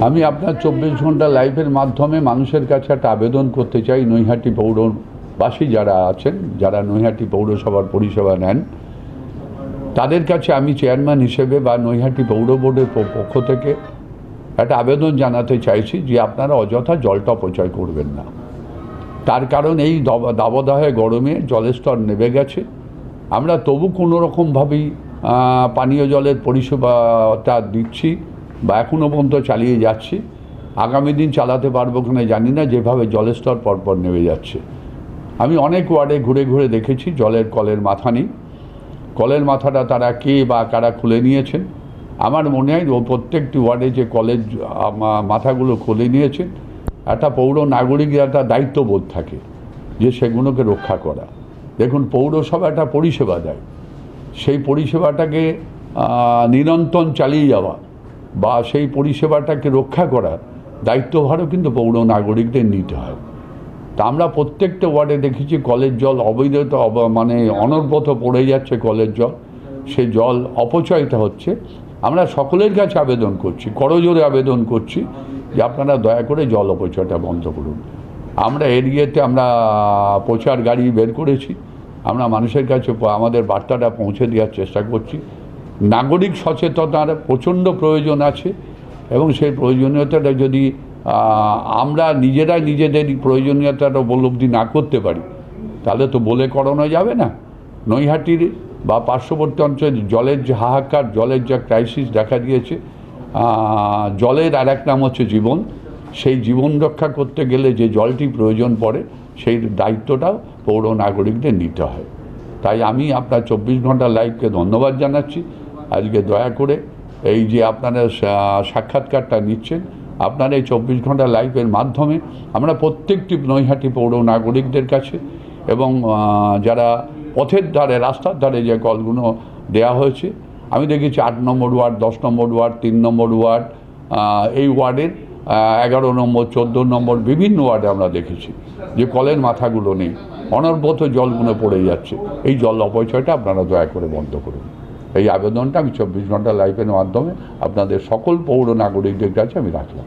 আমি আপনার চব্বিশ ঘণ্টা লাইভের মাধ্যমে মানুষের কাছে একটা আবেদন করতে চাই, নৈহাটি পৌরবাসী যারা আছেন, যারা নৈহাটি পৌরসভার পরিষেবা নেন, তাদের কাছে আমি চেয়ারম্যান হিসেবে বা নৈহাটি পৌর বোর্ডের পক্ষ থেকে একটা আবেদন জানাতে চাইছি যে আপনারা অযথা জলটা অপচয় করবেন না। তার কারণ এই দব- দাবদাহে গরমে জলের স্তর নেমে গেছে। আমরা তবু কোনো রকমভাবেই পানীয় জলের পরিষেবাটা দিচ্ছি। বা এখনও পর্যন্ত চালিয়ে যাচ্ছি। আগামী দিন চালাতে পারব কিনা জানি না যেভাবে জলের স্তর পরপর নেমে যাচ্ছে। আমি অনেক ওয়ার্ডে ঘুরে ঘুরে দেখেছি জলের কলের মাথা নেই। কলের মাথাটা তারা কে বা কারা খুলে নিয়েছেন? আমার মনে হয় ও প্রত্যেকটি ওয়ার্ডে যে আমা- মাথাগুলো খুলে নিয়েছেন একটা পৌর নাগরিকের একটা দায়িত্ববোধ থাকে যে সেগুলোকে রক্ষা করা। দেখুন পৌরসভা একটা পরিষেবা দেয়। সেই পরিষেবাটাকে আহ, নিরন্তর চালিয়ে যাওয়া বা সেই পরিষেবাটাকে রক্ষা করার দায়িত্বভারও কিন্তু পৌর নাগরিকদের নিতে হয়। তা আমরা প্রত্যেকটা ওয়ার্ডে দেখেছি কলের জল অবৈধত অব- মানে অনর্বত পড়ে যাচ্ছে কলের জল। সে জল অপচয়টা হচ্ছে। আমরা সকলের কাছে আবেদন করছি, করজোরে আবেদন করছি যে আপনারা দয়া করে জল অপচয়টা বন্ধ করুন। আমরা এরিয়াতে আমরা প্রচার গাড়ি বের করেছি। আমরা মানুষের কাছে আমাদের বার্তাটা পৌঁছে দেওয়ার চেষ্টা করছি। নাগরিক সচেতনতার প্রচণ্ড প্রয়োজন আছে এবং সেই প্রয়োজনীয়তাটা যদি আমরা নিজেরাই নিজেদের প্রয়োজনীয়তাটা উপলব্ধি না করতে পারি, তাহলে তো বলে করানো যাবে না। নৈহাটির বা পার্শ্ববর্তী অঞ্চলে জলের যে হাহাকার, জলের যা ক্রাইসিস দেখা দিয়েছে জলের আর এক নাম হচ্ছে জীবন। সেই জীবন রক্ষা করতে গেলে যে জলটি প্রয়োজন পড়ে, সেই দায়িত্বটাও পৌর নাগরিকদের নিতে হয়। তাই আমি আপনার চব্বিশ ঘণ্টা লাইভকে ধন্যবাদ জানাচ্ছি। আজকে দয়া করে এই যে আপনারা সাক্ষাৎকারটা নিচ্ছেন, আপনার এই চব্বিশ ঘণ্টা লাইভের মাধ্যমে আমরা প্রত্যেকটি নৈহাটি পৌর নাগরিকদের কাছে এবং যারা পথের ধারে, রাস্তার ধারে যে কলগুলো দেয়া হয়েছে, আমি দেখেছি আট নম্বর ওয়ার্ড, দশ নম্বর ওয়ার্ড, তিন নম্বর ওয়ার্ড এই ওয়ার্ডের এগারো নম্বর, চোদ্দ নম্বর বিভিন্ন ওয়ার্ডে আমরা দেখেছি যে কলের মাথাগুলো নেই, অনর্বত জলগুলো পড়ে যাচ্ছে। এই জল অপচয়টা আপনারা দয়া করে বন্ধ করুন। এই আবেদনটা আমি চব্বিশ ঘণ্টা লাইভের মাধ্যমে আপনাদের সকল পৌর নাগরিকদের কাছে আমি রাখলাম।